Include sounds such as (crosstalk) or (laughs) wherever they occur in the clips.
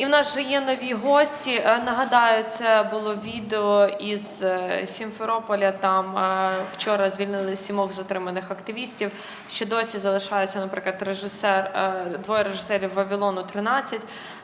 І в нас вже є нові гості. Е, Нагадаю, це було відео із е, Сімферополя. Там е, вчора звільнили сімох затриманих активістів. Ще досі залишаються, наприклад, режисер, двоє режисерів Вавилону 13.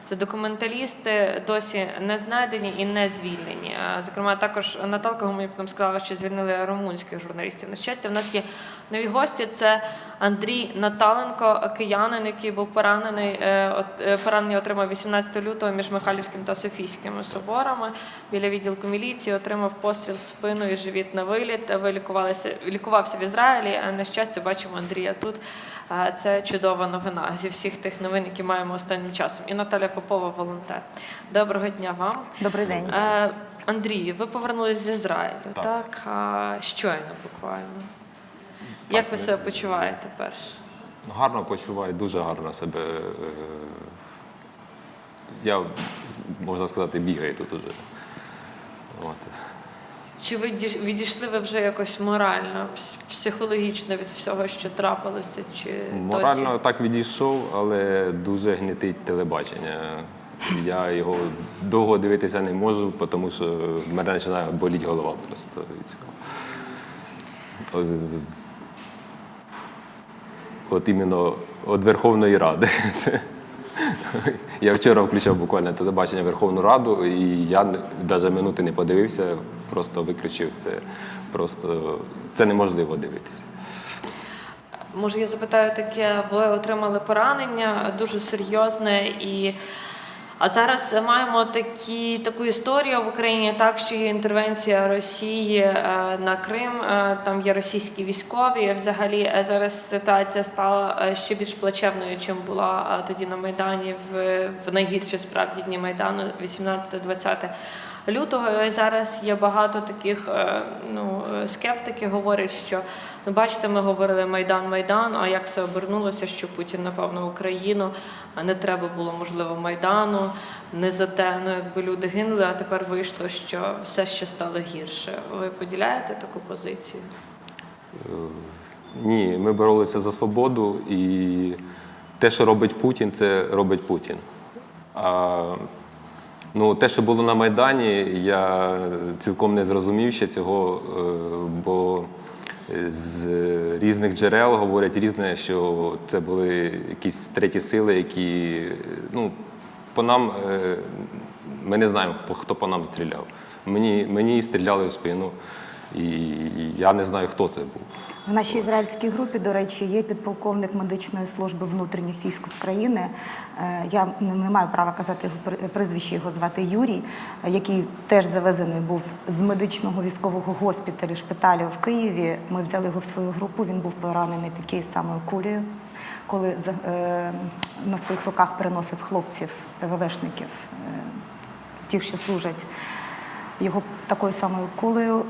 Це документалісти, досі не знайдені і не звільнені. Зокрема, також Наталка Гуменюк нам сказала, що звільнили румунських журналістів. На щастя, в нас є нові гості. Це Андрій Наталенко, киянин, який був поранений. е, от- е, Поранення отримав 18 лютого між Михайлівським та Софійськими соборами. Біля відділку міліції отримав постріл в спину і живіт на виліт. Вилікувалися, лікувався в Ізраїлі. А на щастя, бачимо Андрія тут. Це чудова новина зі всіх тих новин, які маємо останнім часом. І Наталя Попова, волонтер. Доброго дня вам. Добрий день. Е, Андрію, ви повернулись з Ізраїлю, так? Так. А, щойно буквально. Як ви себе почуваєте перш? Гарно почуваю, дуже гарно себе. е, Я, можна сказати, бігаю тут уже. От. Чи ви відійшли ви вже якось морально, психологічно від всього, що трапилося? Чи Морально досі? так відійшов, але дуже гнітить телебачення. Я його довго дивитися не можу, тому що в мене починає боліти голова просто від цього. Е, От іменно від Верховної Ради. (laughs) Я вчора включав буквально телебачення Верховну Раду, і я навіть минути не подивився, просто виключив це. Просто це неможливо дивитися. Може, я запитаю таке, ви отримали поранення дуже серйозне і. А зараз маємо такі, таку історію в Україні, так що є інтервенція Росії е, на Крим, е, там є російські військові. Взагалі е, зараз ситуація стала ще більш плачевною, чим була тоді на Майдані в, в найгірші справді дні Майдану, 18-20 лютого. І зараз є багато таких е, ну, е, скептики говорять, що ну бачите, ми говорили Майдан, Майдан. А як все обернулося, що Путін напав на Україну, а не треба було можливо Майдану, не за те, ну якби люди гинули, а тепер вийшло, що все ще стало гірше. Ви поділяєте таку позицію? Ні, ми боролися за свободу, і те, що робить Путін, це робить Путін. А ну, те, що було на Майдані, я цілком не зрозумів ще цього, е, бо з різних джерел говорять різне, що це були якісь треті сили, які ну, по нам е, ми не знаємо, хто- по нам стріляв. Мені, мені стріляли в спину, і я не знаю, хто це був. В нашій ізраїльській групі, до речі, є підполковник медичної служби внутрішніх військ з країни. Е, Я не маю права казати його прізвище, його звати Юрій, який теж завезений був з медичного військового госпіталю шпиталю в Києві. Ми взяли його в свою групу. Він був поранений такою самою кулею, коли е, на своїх руках переносив хлопців, ВВшників, е, тих, що служать. Його такою самою кулею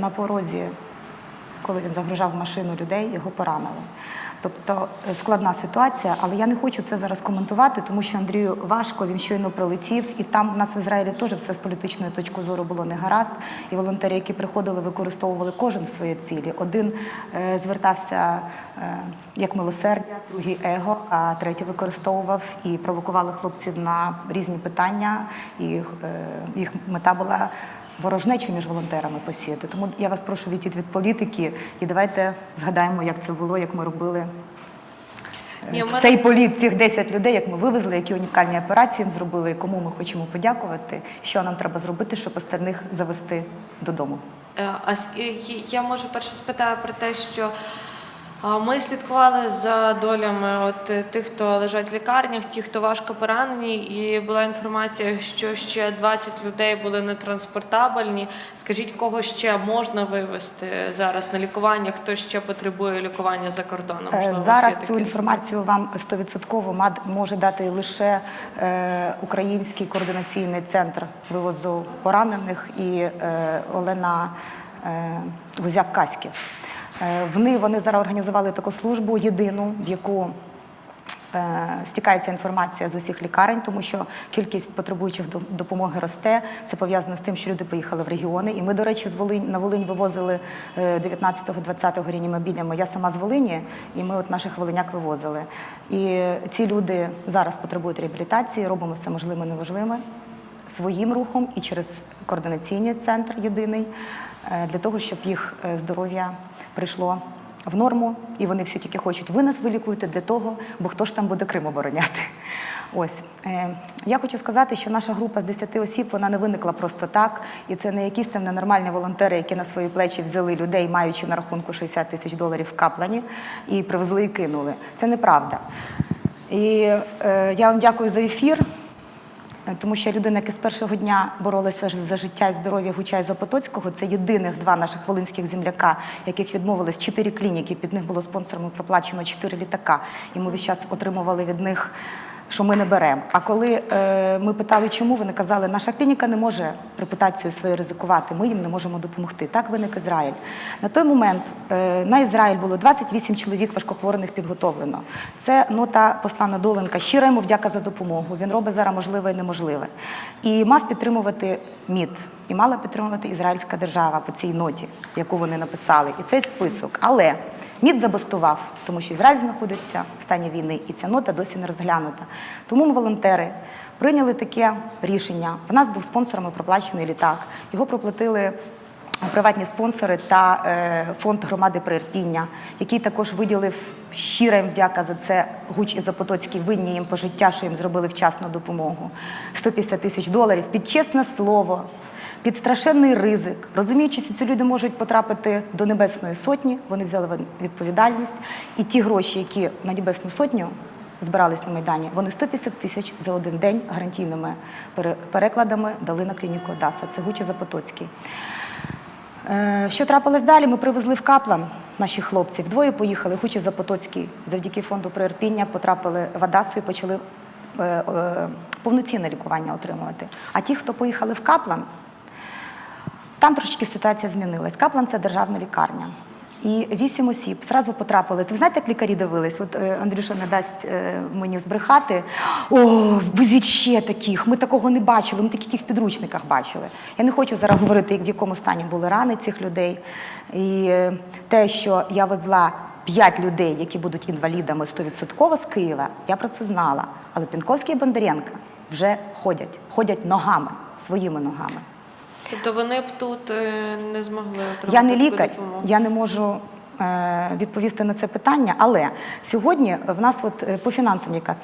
на порозі коли він загружав машину людей, його поранили. Тобто е, складна ситуація, але я не хочу це зараз коментувати, тому що Андрію важко, він щойно прилетів, і там в нас в Ізраїлі теж все з політичної точки зору було не гаразд. І волонтери, які приходили, використовували кожен в свої цілі. Один е, звертався е, як милосердя, другий его, а третій використовував і провокували хлопців на різні питання. І е, їх мета була ворожнечу між волонтерами посіяти. Тому я вас прошу відійти від політики і давайте згадаємо, як це було, як ми робили е, Ні, цей політ, цих 10 людей, як ми вивезли, які унікальні операції їм зробили, кому ми хочемо подякувати, що нам треба зробити, щоб остальних завести додому. Е, А я може перше спитаю про те, що ми слідкували за долями от е, тих, хто лежать в лікарнях, ті, хто важко поранені, і була інформація, що ще 20 людей були нетранспортабельні. Скажіть, кого ще можна вивезти зараз на лікування? Хто ще потребує лікування за кордоном? Е, Можливо, Зараз цю інформацію вам 100% мад- може дати лише е, Український координаційний центр вивозу поранених і е, Олена е, Гузяк-Каськів. Е, Вони, вони зараз організували таку службу єдину, в яку е, стікається інформація з усіх лікарень, тому що кількість потребуючих до- допомоги росте. Це пов'язано з тим, що люди поїхали в регіони. І ми, до речі, з Волинь на Волинь вивозили е, 19-20 реанімобілями. Я сама з Волині, і ми от наших волиняк вивозили. І ці люди зараз потребують реабілітації, робимо все можливе неважливе своїм рухом і через координаційний центр єдиний е, для того, щоб їх е, здоров'я прийшло в норму, і вони всі тільки хочуть, ви нас вилікуєте для того, бо хто ж там буде Крим обороняти. (laughs) Ось Е, я хочу сказати, що наша група з 10 осіб вона не виникла просто так, і це не якісь там ненормальні волонтери, які на свої плечі взяли людей, маючи на рахунку 60 тисяч доларів в каплані, і привезли і кинули. Це неправда. І е, я вам дякую за ефір. Е, Тому що людина, яка з першого дня боролася за життя і здоров'я Гуча і Запотоцького, це єдиних два наших волинських земляка, яких відмовились чотири клініки. Під них було спонсорами проплачено чотири літака. І ми весь час отримували від них. Що ми не беремо. А коли е, ми питали, чому вони казали, наша клініка не може репутацію свою ризикувати, ми їм не можемо допомогти. Так виник Ізраїль. На той момент е, на Ізраїль було 28 чоловік важкохворених підготовлено. Це нота посла Надоленка. Щира йому вдяка за допомогу. Він робить зараз можливе і неможливе. І мав підтримувати МІД, і мала підтримувати ізраїльська держава по цій ноті, яку вони написали. І цей список. Але МІД забастував, тому що Ізраїль знаходиться в стані війни, і ця нота досі не розглянута. Тому ми, волонтери, прийняли таке рішення. В нас був спонсорами проплачений літак. Його проплатили приватні спонсори та е, фонд громади Приірпіння, який також виділив щира їм вдяка за це Гуч і Запотоцький винні їм пожиття, що їм зробили вчасну допомогу. 150 тисяч доларів під чесне слово. Під страшенний ризик, розуміючи, що ці люди можуть потрапити до Небесної сотні, вони взяли відповідальність. І ті гроші, які на Небесну сотню збирались на Майдані, вони 150 тисяч за один день гарантійними перекладами дали на клініку Одаса. Це Гучі Запотоцький. Е, Що трапилось далі? Ми привезли в Каплан наших хлопців. Двоє поїхали. Гучі Запотоцький завдяки фонду приірпіння потрапили в Адасу і почали е, е, повноцінне лікування отримувати. А ті, хто поїхали в Каплан, там трошечки ситуація змінилась. Каплан це державна лікарня. І вісім осіб зразу потрапили. Ви знаєте, як лікарі дивились? От е, Андрюша не дасть е, мені збрехати. О, везіть ще таких. Ми такого не бачили. Ми тільки в підручниках бачили. Я не хочу зараз говорити, в якому стані були рани цих людей. І е, те, що я везла п'ять людей, які будуть інвалідами 100% з Києва, я про це знала. Але Пінковський і Бондаренко вже ходять, ходять ногами, своїми ногами. Тобто вони б тут е, не змогли отримати Я не лікар, допомогу. я не можу е, відповісти на це питання, але сьогодні в нас от е, по фінансам яка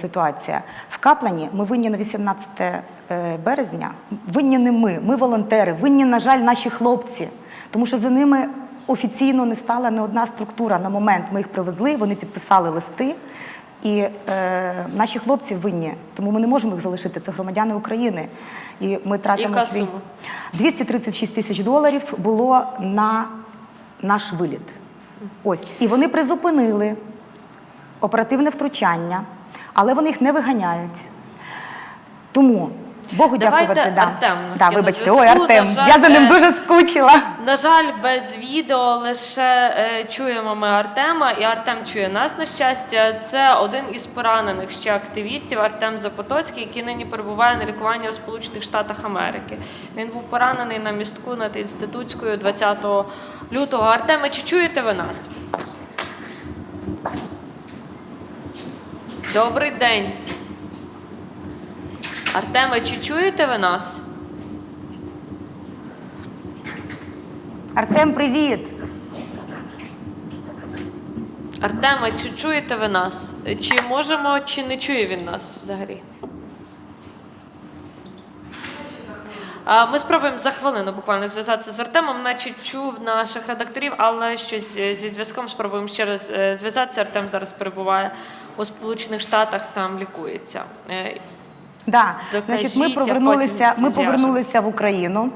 ситуація. В Каплані ми винні на 18 е, березня. Винні не ми, ми волонтери, винні, на жаль, наші хлопці, тому що за ними офіційно не стала не одна структура. На момент ми їх привезли, вони підписали листи. І е, наші хлопці винні, тому ми не можемо їх залишити. Це громадяни України. І ми тратимо Яка свій сума? 236 тисяч доларів було на наш виліт. Ось. І вони призупинили оперативне втручання, але вони їх не виганяють. Тому Богу Давайте дякувати. Да. Артем у нас да, є на вибачте, зв'язку. ой, Артем, На жаль, я за ним е, дуже скучила. На жаль, без відео лише е, чуємо ми Артема, і Артем чує нас на щастя. Це один із поранених ще активістів Артем Запотоцький, який нині перебуває на лікуванні у Сполучених Штатах Америки. Він був поранений на містку над інститутською 20 лютого. Артеме, чи чуєте ви нас? Добрий день. Артеме, чи чуєте ви нас? Артем, привіт! Артеме, чи чуєте ви нас? Чи можемо, чи не чує він нас взагалі? А, Ми спробуємо за хвилину буквально зв'язатися з Артемом, наче чув наших редакторів, але щось е, зі зв'язком спробуємо ще раз е, зв'язатися. Артем зараз перебуває у Сполучених Штатах, там лікується. Да. Докажіть, Значить, ми повернулися, ми повернулися в Україну,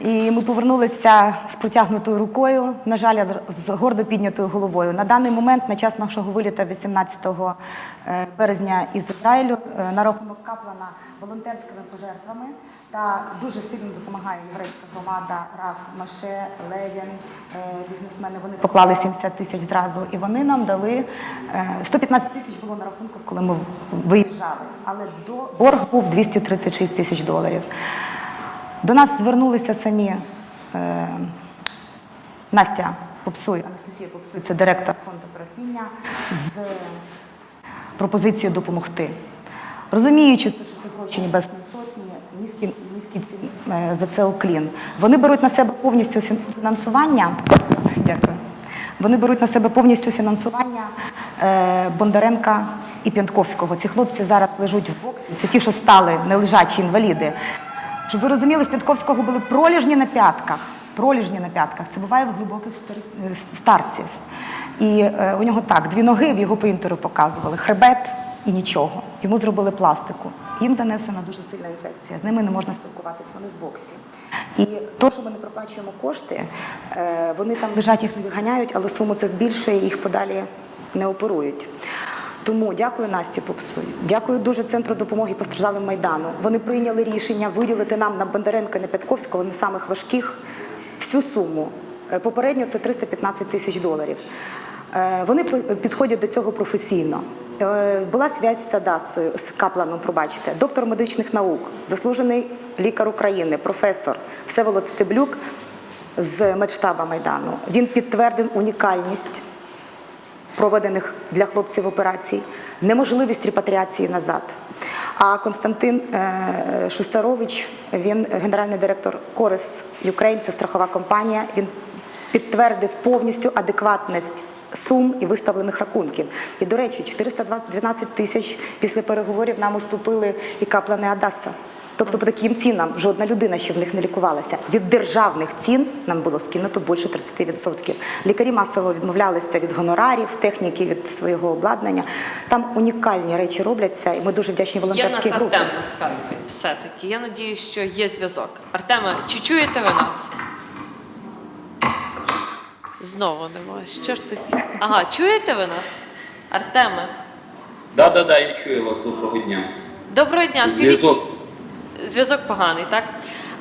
і ми повернулися з протягнутою рукою. На жаль, з- з гордо піднятою головою. На даний момент, на час нашого виліта 18 е, березня із Ізраїлю, е, на рахунок Каплана волонтерськими пожертвами та дуже сильно допомагає єврейська громада Раф Маше, Левін, е, бізнесмени. Вони поклали 70 тисяч зразу, і вони нам дали е, 115 тисяч було на рахунках, коли ми виїжджали. Але до борг був 236 тисяч доларів. До нас звернулися самі е, Настя Попсуй, Анастасія Попсуй, це директор фонду терпіння, з пропозицією допомогти. Розуміючи, що це гроші Небесної низький, низький е, за це уклін. Вони беруть на себе повністю фінансування. Дякую. Вони беруть на себе повністю фінансування е, Бондаренка і П'янтковського. Ці хлопці зараз лежать в боксі. Це ті, що стали нележачі інваліди. Щоб ви розуміли, в П'ятковського були проліжні на п'ятках. Проліжні на п'ятках. Це буває в глибоких е, старців. І е, у нього так, дві ноги в його принтеру показували, хребет і нічого. Йому зробили пластику. Їм занесена дуже сильна інфекція. З ними не можна спілкуватися, вони в боксі. І то, що ми не проплачуємо кошти, е, вони там лежать, їх не виганяють, але суму це збільшує, їх подалі не оперують. Тому дякую Насті Попсуй. Дякую дуже центру допомоги постраждалим майдану. Вони прийняли рішення виділити нам на Бондаренка Пятковського на самих важких всю суму. Е, Попередньо це 315 тисяч доларів. Е, Вони підходять до цього професійно. Е, Була зв'язь з Адасою, з Капланом, пробачте, доктор медичних наук, заслужений лікар України, професор Всеволод Стеблюк з медштаба Майдану. Він підтвердив унікальність проведених для хлопців операцій, неможливість репатріації назад. А Константин е, Шустарович, він генеральний директор Корис Юкрейн, це страхова компанія. Він підтвердив повністю адекватність сум і виставлених рахунків. І, до речі, 412 тисяч після переговорів нам уступили і каплани Адаса. Тобто по таким цінам жодна людина ще в них не лікувалася. Від державних цін нам було скинуто більше 30%. Лікарі масово відмовлялися від гонорарів, техніки від свого обладнання. Там унікальні речі робляться, і ми дуже вдячні нас волонтерській групі. Артем на скайпі, все-таки. Я надіюсь, що є зв'язок. Артеме, чи чуєте ви нас? Знову немає. Що ж ти? Ага, чуєте ви нас? Артеме, Да, да, да, я чую вас. Доброго дня. доброго дня. Скажіть, Зв'язок. зв'язок поганий, так?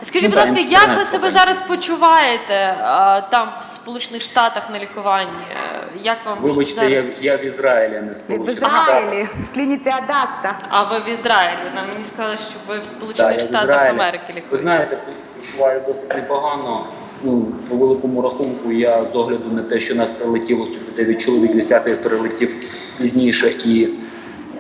Скажіть, Ну, будь да, ласка, як ви себе поганий. зараз почуваєте а, там в Сполучених Штатах на лікуванні? Е, Як вам Вибачте, зараз? я, я в Ізраїлі, а не В Сполучених Штатах. Ізраїлі, в клініці Адаса. А ви в Ізраїлі? Нам мені сказали, що ви в Сполучених Штатах. Америки Ви лікуєте. знаєте, почуваю досить непогано. Ну, по великому рахунку, я з огляду на те, що нас прилетіло сюди 9 чоловік, 10 перелетів пізніше, і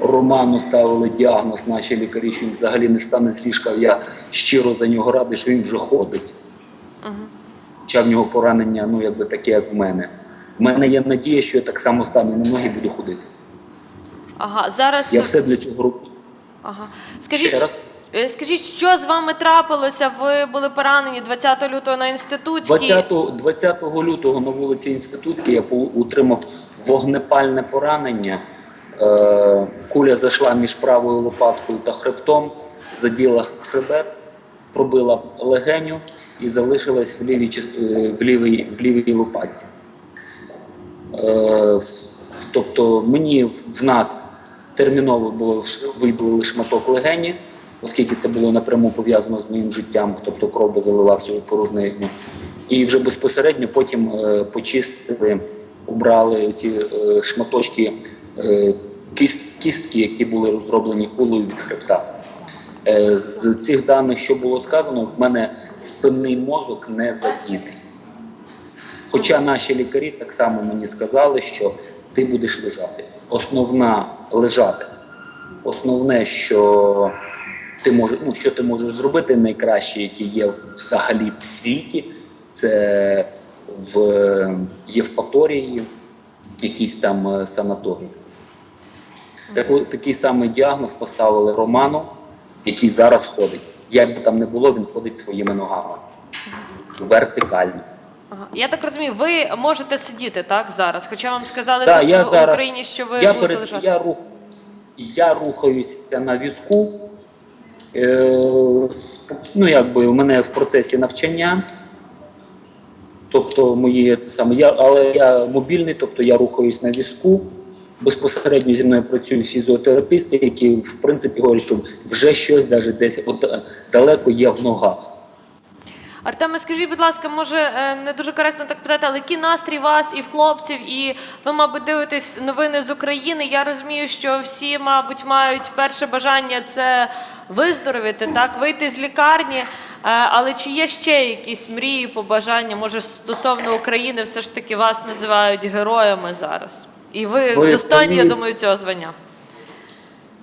Роману ставили діагноз наші лікарі, що він взагалі не встане з ліжка. Я щиро за нього радий, що він вже ходить. Хоча в нього поранення, ну якби таке, як в мене. У мене є надія, що я так само стану на ноги буду ходити. Ага, зараз Я все для цього роблю. Ага. Скажіть, Ще раз. Е, скажіть, що з вами трапилося? Ви були поранені 20 лютого на інститутській. 20, 20 лютого на вулиці Інститутській я отримав вогнепальне поранення. Е, Куля зайшла між правою лопаткою та хребтом, заділа хребет, пробила легеню і залишилась в лівій, е, в лівій, в лівій лопатці. Тобто мені в нас терміново було видалили шматок легені, оскільки це було напряму пов'язано з моїм життям, тобто кров би залила всю порожнину. І вже безпосередньо потім е, почистили, убрали ці е, шматочки е, кістки, які були розроблені кулею від хребта. З цих даних, що було сказано, в мене спинний мозок не задітий. Хоча наші лікарі так само мені сказали, що ти будеш лежати. Основна лежати. Основне, що ти можеш, ну, що ти можеш зробити найкраще, яке є взагалі в світі, це в Євпаторії, якісь там е, санаторії. Таку- такий самий діагноз поставили Роману, який зараз ходить. Як би там не було, він ходить своїми ногами. Вертикально. Ага. Я так розумію, ви можете сидіти так зараз, хоча вам сказали Да, тут я в зараз, Україні, що ви я, будете перед, лежати. я, рух, я рухаюся на візку, ну, якби у мене в процесі навчання. Тобто мої саме, я, але я мобільний, тобто я рухаюсь на візку. Безпосередньо зі мною працюють фізіотерапісти, які в принципі говорять, що вже щось навіть десь от, е, далеко є в ногах. Артеме, скажіть, будь ласка, може е, не дуже коректно так питати, але який настрій вас і в хлопців, і ви, мабуть, дивитесь новини з України. Я розумію, що всі, мабуть, мають перше бажання це виздоровіти, так, вийти з лікарні. Е, Але чи є ще якісь мрії, побажання, може, стосовно України, все ж таки вас називають героями зараз? І ви Ви достойні, я думаю, цього звання.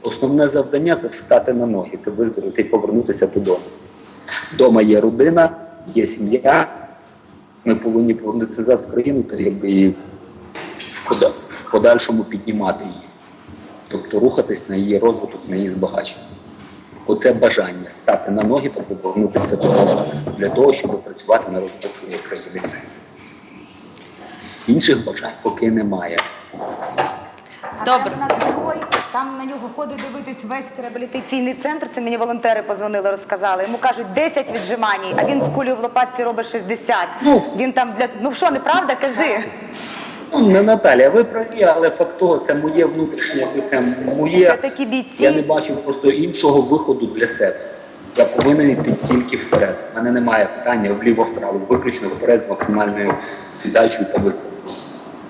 Основне завдання це встати на ноги, це виздоровити і повернутися додому. Дома є родина, є сім'я. Ми повинні повернутися назад в країну та якби в подальшому піднімати її. Тобто рухатись на її розвиток, на її збагачення. Оце бажання стати на ноги та повернутися додому для того, щоб працювати на розвиток своєї країни. Інших бажань поки немає. Добре. Там на нього ходить дивитись весь реабілітаційний центр. Це мені волонтери позвонили, розказали. Йому кажуть 10 віджимань, а він з кулею в лопатці робить 60. Ну. Він там для ну що, неправда? Кажи. Ну, не Наталя, ви праві, але факт того, це моє внутрішнє, це моє. Це такі бійці. Я не бачу просто іншого виходу для себе. Я повинен йти тільки вперед. У мене немає питання вліво-вправо, виключно вперед з максимальною віддачею та виконанням.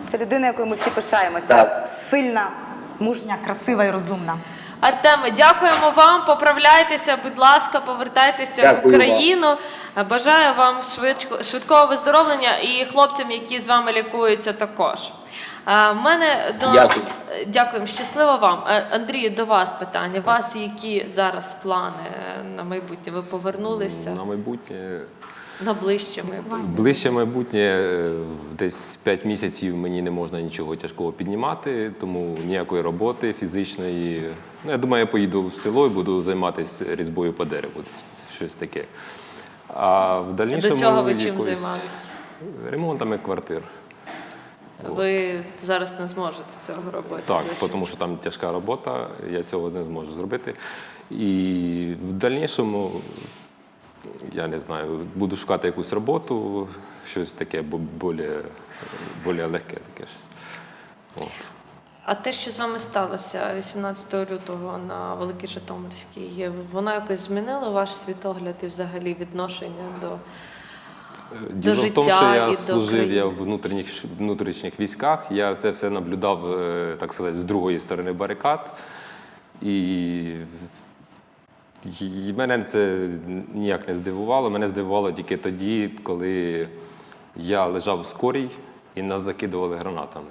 Це людина, якою ми всі пишаємося. Так. Сильна, мужня, красива і розумна. Артеме, дякуємо вам. Поправляйтеся, будь ласка, повертайтеся в Дякую Україну. Бажаю вам швидко, швидкого виздоровлення і хлопцям, які з вами лікуються, також. Е, мене до Дякую. Дякуємо, щасливо вам. Е, Андрію, до вас питання. У вас які зараз плани на майбутнє? Ви повернулися На майбутнє на ближче майбутнє? Ближче майбутнє, е, десь 5 місяців мені не можна нічого тяжкого піднімати, тому ніякої роботи фізичної. Ну, я думаю, я поїду в село і буду займатися різьбою по дереву, десь щось таке. А в дальнішому До цього ви чим якось займалися? Ремонтами квартир. Ви зараз не зможете цього робити. Так, тому що там тяжка робота, я цього не зможу зробити. І в дальнішому, я не знаю, буду шукати якусь роботу, щось таке более легке таке. От. А те, що з вами сталося 18 лютого на Великій Житомирській, воно якось змінило ваш світогляд і взагалі відношення до Діло в тому, що я служив я в внутрішніх, внутрішніх військах, я це все наблюдав, е, так сказати, з другої сторони барикад. І, і мене це ніяк не здивувало. Мене здивувало тільки тоді, коли я лежав в скорій і нас закидували гранатами.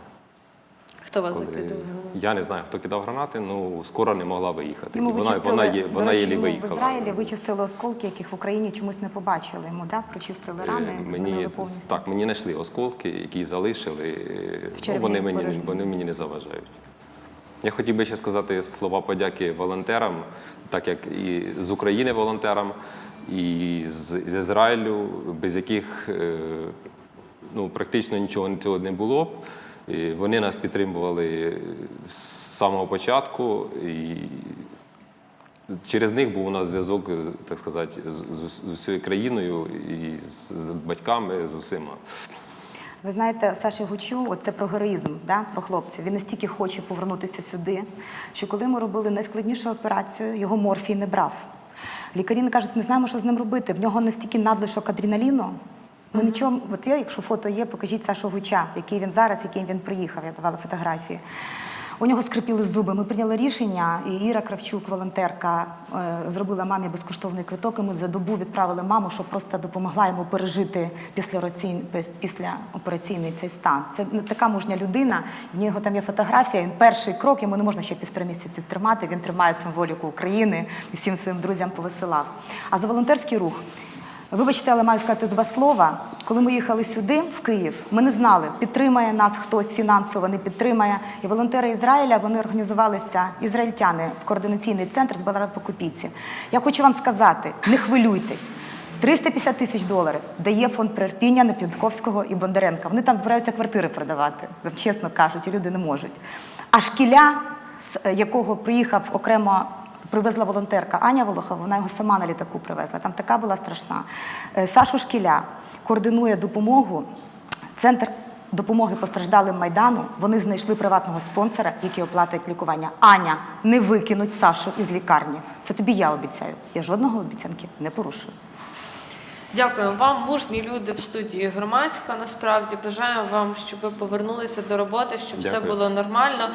хто вас Коли... закидував? Я не знаю, хто кидав гранати, ну скора не могла виїхати. Йому І вона, вичистили, вона, є, вона речі, єлі йому в. Ізраїлі вичистили осколки, яких в Україні чомусь не побачили. Йому да? прочистили рани, Е, Мені так, мені знайшли осколки, які залишили. Ну, вони мені вони мені не заважають. Я хотів би ще сказати слова подяки волонтерам, так як і з України волонтерам, і з, з Ізраїлю, без яких е, ну, практично нічого цього не було. І вони нас підтримували з самого початку. І через них був у нас зв'язок, так сказати, з, з, з усією країною і з, з батьками, з усіма. Ви знаєте, Саші Гучу, це про героїзм, да? про хлопців. Він настільки хоче повернутися сюди, що коли ми робили найскладнішу операцію, його морфій не брав. Лікарі не кажуть, не знаємо, що з ним робити. В нього настільки надлишок адреналіну. Ми нічого, от я, якщо фото є, покажіть Сашу Гуча, який він зараз, яким він приїхав. Я давала фотографії. У нього скрипіли зуби. Ми прийняли рішення, і Іра Кравчук, волонтерка, е, зробила мамі безкоштовний квиток. І ми за добу відправили маму, щоб просто допомогла йому пережити післяопераційний, цей стан. Це не така мужня людина. В нього там є фотографія. Він перший крок, йому не можна ще півтори місяці стримати. Він тримає символіку України і всім своїм друзям повисилав. А за волонтерський рух. Вибачте, але маю сказати два слова. Коли ми їхали сюди, в Київ, ми не знали, підтримає нас хтось фінансово, не підтримає. І волонтери Ізраїля вони організувалися, ізраїльтяни, в координаційний центр з Баларат-Покупіці. Я хочу вам сказати, не хвилюйтесь. 350 тисяч доларів дає фонд прирпіння на Підковського і Бондаренка. Вони там збираються квартири продавати, чесно кажуть, і люди не можуть. А шкіля, з якого приїхав окремо привезла волонтерка Аня Волохова, вона його сама на літаку привезла. Там така була страшна. Е, Сашу Шкіля координує допомогу. Центр допомоги постраждалим Майдану. Вони знайшли приватного спонсора, який оплатить лікування. Аня, не викинуть Сашу із лікарні. Це тобі я обіцяю. Я жодного обіцянки не порушую. Дякую вам, мужні люди в студії громадська. Насправді бажаю вам, щоб ви повернулися до роботи, щоб все було нормально.